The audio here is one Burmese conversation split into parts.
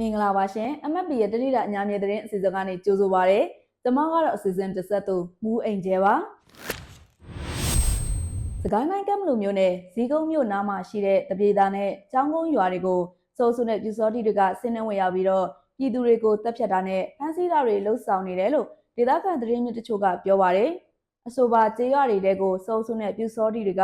မင်္ဂလာပါရှင် MFP ရဲ့တတိယအညာမြေသတင်းအစီအစဉ်ကနေကြိုဆိုပါရစေ။ကျွန်မကတော့အစီအစဉ်တစ်ဆက်သူမူးအိမ်ကျဲပါ။စကိုင်းတိုင်းကမ်မလူမျိုးနဲ့ဇီးကုန်းမြို့နားမှာရှိတဲ့တပြေသားနဲ့ចောင်းကုန်းရွာတွေကိုစိုးစုနဲ့ပြူစောတိတွေကဆင်းနှင်းဝင်ရောက်ပြီးတော့ပြည်သူတွေကိုတပ်ဖြတ်တာနဲ့ဖမ်းဆီးတာတွေလှုပ်ဆောင်နေတယ်လို့ဒေသခံသတင်းမြစ်တချို့ကပြောပါရယ်။အဆိုပါကျေးရွာတွေတဲကိုစိုးစုနဲ့ပြူစောတိတွေက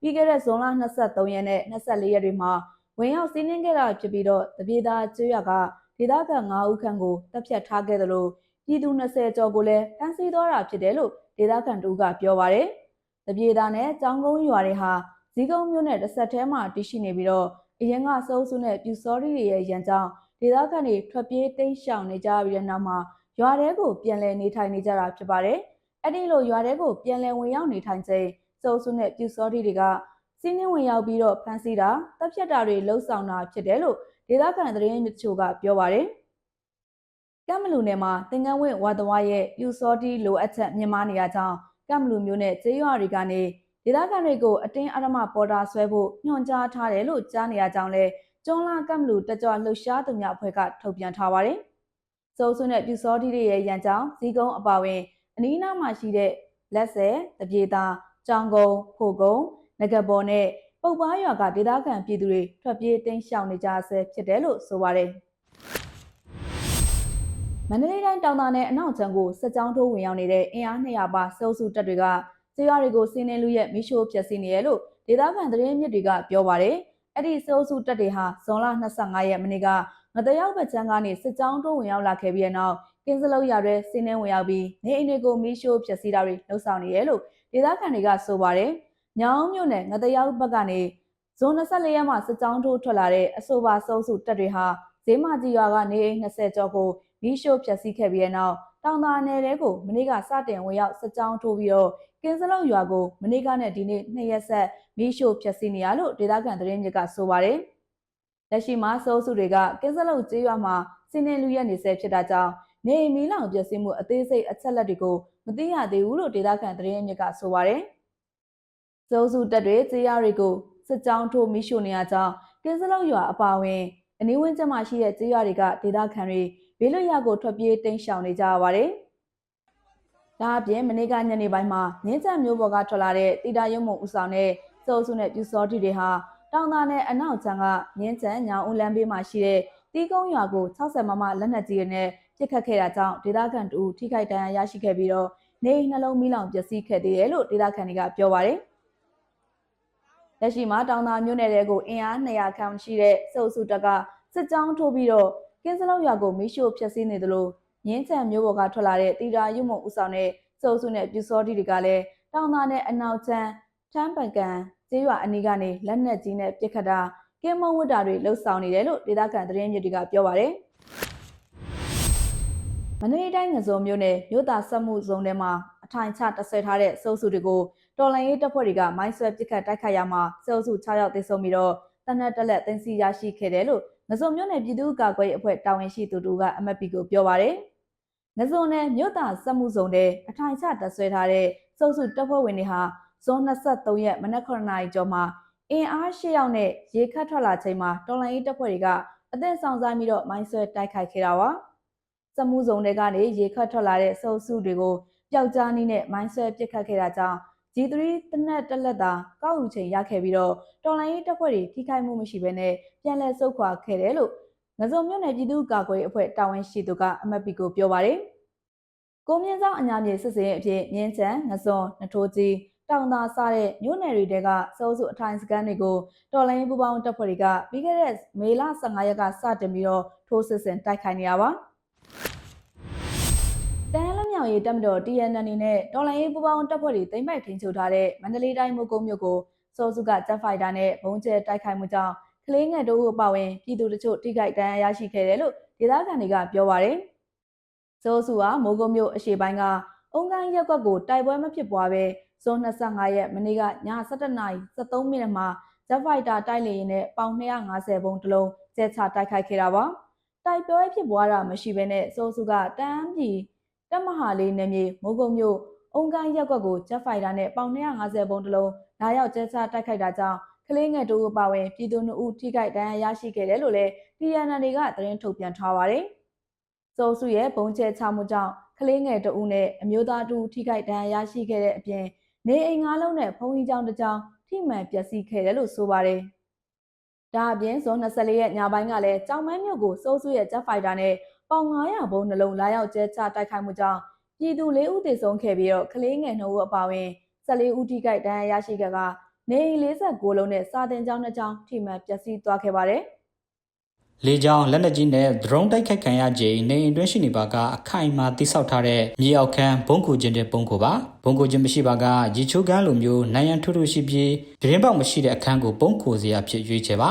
ပြီးခဲ့တဲ့ဇွန်လ23ရက်နဲ့24ရက်တွေမှာ ဝင်ရောက်စီးနင်းခဲ့တာဖြစ်ပြီးတော့တပြေသားကျေးရွာကဒေသခံ9ဦးခန့်ကိုတပ်ဖြတ်ထားခဲ့တယ်လို့ပြည်သူ20ကျော်ကိုလည်းဖမ်းဆီးသွားတာဖြစ်တယ်လို့ဒေသခံတို့ကပြောပါရယ်။တပြေသားနဲ့ចောင်းကုန်းရွာတွေဟာဇီးကုန်းမြို့နယ်တစ်ဆက်တည်းမှာတည်ရှိနေပြီးတော့အရင်ကစိုးစုနဲ့ပြူစောတိတွေရဲ့ရန်ကြောင့်ဒေသခံတွေထွက်ပြေးတိမ်းရှောင်နေကြပြီးတဲ့နောက်မှာရွာတဲကိုပြန်လည်နေထိုင်နေကြတာဖြစ်ပါတယ်။အဲ့ဒီလိုရွာတဲကိုပြန်လည်ဝင်ရောက်နေထိုင်ချိန်စိုးစုနဲ့ပြူစောတိတွေက စီးနှင်းဝင်ရောက်ပြီးတော့ဖမ်းဆီးတာတပ်ဖြတ်တာတွေလှုပ်ဆောင်တာဖြစ်တယ်လို့ဒေသခံသတင်းမြစ်ချို့ကပြောပါတယ်။ကမ်မလူနယ်မှာတင်ကန်းဝင့်ဝါတဝါရဲ့ပြူစောတိလိုအပ်ချက်မြင်မာနေရကြောင်းကမ်မလူမျိုးနဲ့ကျေးရွာတွေကနေဒေသခံတွေကိုအတင်းအဓမ္မပေါ်တာဆွဲဖို့ညွှန်ကြားထားတယ်လို့ကြားနေရကြောင်းလဲကျွန်းလာကမ်မလူတကြွလှုပ်ရှားသူများအဖွဲ့ကထုတ်ပြန်ထားပါတယ်။စိုးစုနဲ့ပြူစောတိတွေရဲ့ရန်ကြောင်းဇီကုန်းအပါဝင်အနီးနားမှာရှိတဲ့လက်ဆယ်တပြေသားကြောင်ကုန်းဖို့ကုန်း ငကပေါ်နဲ့ပုတ်ပါရွာကဒေသခံပြည်သူတွေထွက်ပြေးတိမ်းရှောင်နေကြဆဲဖြစ်တယ်လို့ဆိုပါတယ်။မန္တလေးတိုင်းတောင်သာနယ်အနောက်ချမ်းကိုစစ်ကြောင်းထိုးဝင်ရောက်နေတဲ့အင်အား200ပါစေအုပ်စုတပ်တွေကကျေးရွာတွေကိုစီးနှင်းလူရဲ့မိရှို့ဖျက်ဆီးနေရလို့ဒေသခံသတင်းမြစ်တွေကပြောပါတယ်။အဲ့ဒီစေအုပ်စုတပ်တွေဟာဇွန်လ25ရက်မနေ့ကငတရောက်ဘက်ချမ်းကနေစစ်ကြောင်းထိုးဝင်ရောက်လာခဲ့ပြီးတဲ့နောက်ကင်းစလုံးရွာတွေစီးနှင်းဝင်ရောက်ပြီးနေအိမ်တွေကိုမိရှို့ဖျက်ဆီးတာတွေလှုပ်ဆောင်နေရလို့ဒေသခံတွေကဆိုပါတယ်။ ညောင်မြို့နယ်ငတရောက်ဘက်ကနေဇွန်24ရက်မှာစစ်ကြောင်းထိုးထွက်လာတဲ့အဆိုပါစောစုတပ်တွေဟာဈေးမကြီးရွာကနေအိမ်20ကျော်ကိုမီးရှို့ဖျက်ဆီးခဲ့ပြီးတဲ့နောက်တောင်သာနယ်တဲကိုမနေ့ကစတင်ဝင်ရောက်စစ်ကြောင်းထိုးပြီးတော့ကင်းစလုံးရွာကိုမနေ့ကနဲ့ဒီနေ့နှစ်ရက်ဆက်မီးရှို့ဖျက်ဆီးနေရလို့ဒေသခံသတင်းမြစ်ကဆိုပါတယ်။လက်ရှိမှာစိုးစုတွေကကင်းစလုံးကျေးရွာမှာစီးနှင်းလူရက်နေဆဲဖြစ်တာကြောင့်နေမီလောင်ပျက်စီးမှုအသေးစိတ်အချက်လက်တွေကိုမသိရသေးဘူးလို့ဒေသခံသတင်းမြစ်ကဆိုပါတယ်။ စိုးစုတက်တွေကျေးရွာတွေကိုစစ်ကြောင်းထိုးမိရှို့နေရကြောင်းကင်းစလုံးရွာအပါအဝင်အနီးဝန်းကျင်မှာရှိတဲ့ကျေးရွာတွေကဒေသခံတွေဘေးလွတ်ရာကိုထွက်ပြေးတိမ်းရှောင်နေကြရပါတယ်။ဒါအပြင်မနေ့ကညနေပိုင်းမှာငင်းချက်မျိုးပေါ်ကထွက်လာတဲ့တီတာရုံမုံဦးဆောင်တဲ့စိုးစုနဲ့ပြူစောတိတွေဟာတောင်သာနဲ့အနောက်ချမ်းကငင်းချက်ညောင်ဦးလမ်းဘေးမှာရှိတဲ့တီးကုန်းရွာကို60မမလက်နက်ကြီးတွေနဲ့ပစ်ခတ်ခဲ့တာကြောင့်ဒေသခံတူထိခိုက်ဒဏ်ရာရရှိခဲ့ပြီးတော့နေအိမ်နှလုံးမီးလောင်ပျက်စီးခဲ့သေးတယ်လို့ဒေသခံတွေကပြောပါတယ်။ လက်ရှိမှာတောင်သာမြို့နယ်တဲကိုအင်အား200ခန့်ရှိတဲ့စုပ်စုတက်ကစစ်ကြောင်းထိုးပြီးတော့ကင်းစလုံးရွာကိုမီးရှို့ဖျက်ဆီးနေသလိုရင်းချံမျိုးပေါ်ကထွက်လာတဲ့တီတာရုံမုံဦးဆောင်တဲ့စုပ်စုနဲ့ပြူစောတိတွေကလည်းတောင်သာနဲ့အနောက်ချမ်းထမ်းပံကန်ကျေးရွာအနီးကနေလက်နက်ကြီးနဲ့ပစ်ခတ်တာကင်းမုံဝတ်တာတွေလှုပ်ဆောင်နေတယ်လို့ဒေသခံသတင်းမြစ်တွေကပြောပါတယ်မန္တလေးတိုင်းငစုံမြို့နယ်မြို့သားစက်မှုဇုံထဲမှာအထိုင်ချတဆွဲထားတဲ့စုပ်စုတွေကို တော်လိုင်းရေးတပ်ဖွဲ့တွေကမိုင်းဆွဲပစ်ခတ်တိုက်ခိုက်ရမှာစုပ်စု6ယောက်သေဆုံးပြီးတော့တနက်တက်လက်တင်စီရရှိခဲ့တယ်လို့ငစုံမြို့နယ်ပြည်သူ့ကာကွယ်ရေးအဖွဲ့တာဝန်ရှိသူတို့က MPP ကိုပြောပါတယ်။ငစုံနယ်မြို့သားစက်မှုဇုံတဲ့အထိုင်ချတဆွဲထားတဲ့စုပ်စုတပ်ဖွဲ့ဝင်တွေဟာဇွန်23ရက်မနက်9:00နာရီကျော်မှာအင်အား၈ယောက်နဲ့ရေခတ်ထွက်လာချိန်မှာတော်လိုင်းရေးတပ်ဖွဲ့တွေကအသင့်ဆောင်ဆိုင်ပြီးတော့မိုင်းဆွဲတိုက်ခိုက်ခဲ့တာပါ။စက်မှုဇုံတွေကနေရေခတ်ထွက်လာတဲ့စုပ်စုတွေကိုပျောက်ကြားနည်းနဲ့မိုင်းဆွဲပစ်ခတ်ခဲ့တာကြောင့် G3 တနက်တက်လက်သာကောက်ယူချိန်ရခဲ့ပြီးတော့တော်လိုင်းရေးတပ်ဖွဲ့တွေထိခိုက်မှုမရှိဘဲနဲ့ပြန်လည်ဆုတ်ခွာခဲ့တယ်လို့ငစုံမြို့နယ်ပြည်သူ့ကာကွယ်ရေးအဖွဲ့တာဝန်ရှိသူကအမတ်ပီကိုပြောပါတယ်။ကိုမြင့်ဆောင်အညာမြေစစ်စင်အဖြစ်မြင်းချံငစုံနထိုးကြီးတောင်သာစတဲ့မြို့နယ်တွေတဲကစိုးစုအထိုင်စကန်တွေကိုတော်လိုင်းပူပေါင်းတပ်ဖွဲ့တွေကပြီးခဲ့တဲ့မေလ15ရက်ကစတင်ပြီးတော့ထိုးစစ်ဆင်တိုက်ခိုက်နေရပါ တန်လမြောင်ရေးတပ်မတော် TNN နဲ့တော်လိုင်းပူပေါင်းတပ်ဖွဲ့တွေတိမ့်ပိုက်ထင်းချုပ်ထားတဲ့မန္တလေးတိုင်းမိုးကုတ်မြို့ကိုစိုးစုကဂျက်ဖိုက်တာနဲ့ဘုံကျဲတိုက်ခိုက်မှုကြောင့်ကလေးငယ်တို့အပါဝင်ပြည်သူတချို့ထိခိုက်ဒဏ်ရာရရှိခဲ့တယ်လို့ဒေသခံတွေကပြောပါတယ်။စိုးစုကမိုးကုတ်မြို့အရှေ့ပိုင်းကအုံကိုင်းရက်ကွက်ကိုတိုက်ပွဲမဖြစ်ပွားပဲဇွန်25ရက်မနေ့ကည7:73မိနစ်မှာဂျက်ဖိုက်တာတိုက်လေရင်နဲ့ပေါင်250ဘုံတစ်လုံးကျဲချတိုက်ခိုက်ခဲ့တာပါတိုက်ပွဲဖြစ်ပွားတာမရှိဘဲနဲ့စိုးစုကတန်းပြည် တက်မဟာလေးနယ်မြေမိုးကုတ်မြို့အုံကိုင်းရက်ကွက်ကိုဂျက်ဖိုက်တာနဲ့ပေါင်250ဘုံတစ်လုံးလာရောက်ကျဲချတိုက်ခိုက်တာကြောင့်ကလေးငယ်တို့အပါအဝင်ပြည်သူနှစ်ဦးထိခိုက်ဒဏ်ရာရရှိခဲ့တယ်လို့လည်း TNN ကသတင်းထုတ်ပြန်ထားပါတယ်။စိုးစုရဲ့ဘုံကျဲချမှုကြောင့်ကလေးငယ်တဦးနဲ့အမျိုးသားတူထိခိုက်ဒဏ်ရာရရှိခဲ့တဲ့အပြင်နေအိမ်ငါးလုံးနဲ့ဖုံးကြီးကျောင်းတစ်ကျောင်းထိမှန်ပျက်စီးခဲ့တယ်လို့ဆိုပါတယ်။ဒါအပြင်ဇွန်24ရက်ညပိုင်းကလည်းကြောင်မန်းမြို့ကိုစိုးစုရဲ့ Jet Fighter နဲ့ ပေါင်900ဘုံနှလုံးလာရောက်ကျဲချတိုက်ခိုက်မှုကြောင့်ပြည်သူ၄ဦးသေဆုံးခဲ့ပြီးတော့ကလေးငယ်2ဦးအပါအဝင်14ဦးထိခိုက်ဒဏ်ရာရရှိခဲ့ကနေအိမ်46လုံးနဲ့စာတင်ကျောင်း2ကျောင်းထိမှန်ပျက်စီးသွားခဲ့ပါတယ်။လေကြောင်းလက်နက်ကြီးနဲ့ drone တိုက်ခိုက်ခံရခြင်းနေအိမ်တွင်းရှိနေပါကအခိုင်အမာတိဆောက်ထားတဲ့မြေအောက်ခန်းဘုံကူခြင်းတဲ့ဘုံကူပါဘုံကူခြင်းမရှိပါကရေချိုးကန်းလိုမျိုးနိုင်ရန်ထွတ်ထွတ်ရှိပြီးပြင်းပေါက်မရှိတဲ့အခန်းကိုဘုံကူစရာဖြစ်ရွေးချယ်ပါ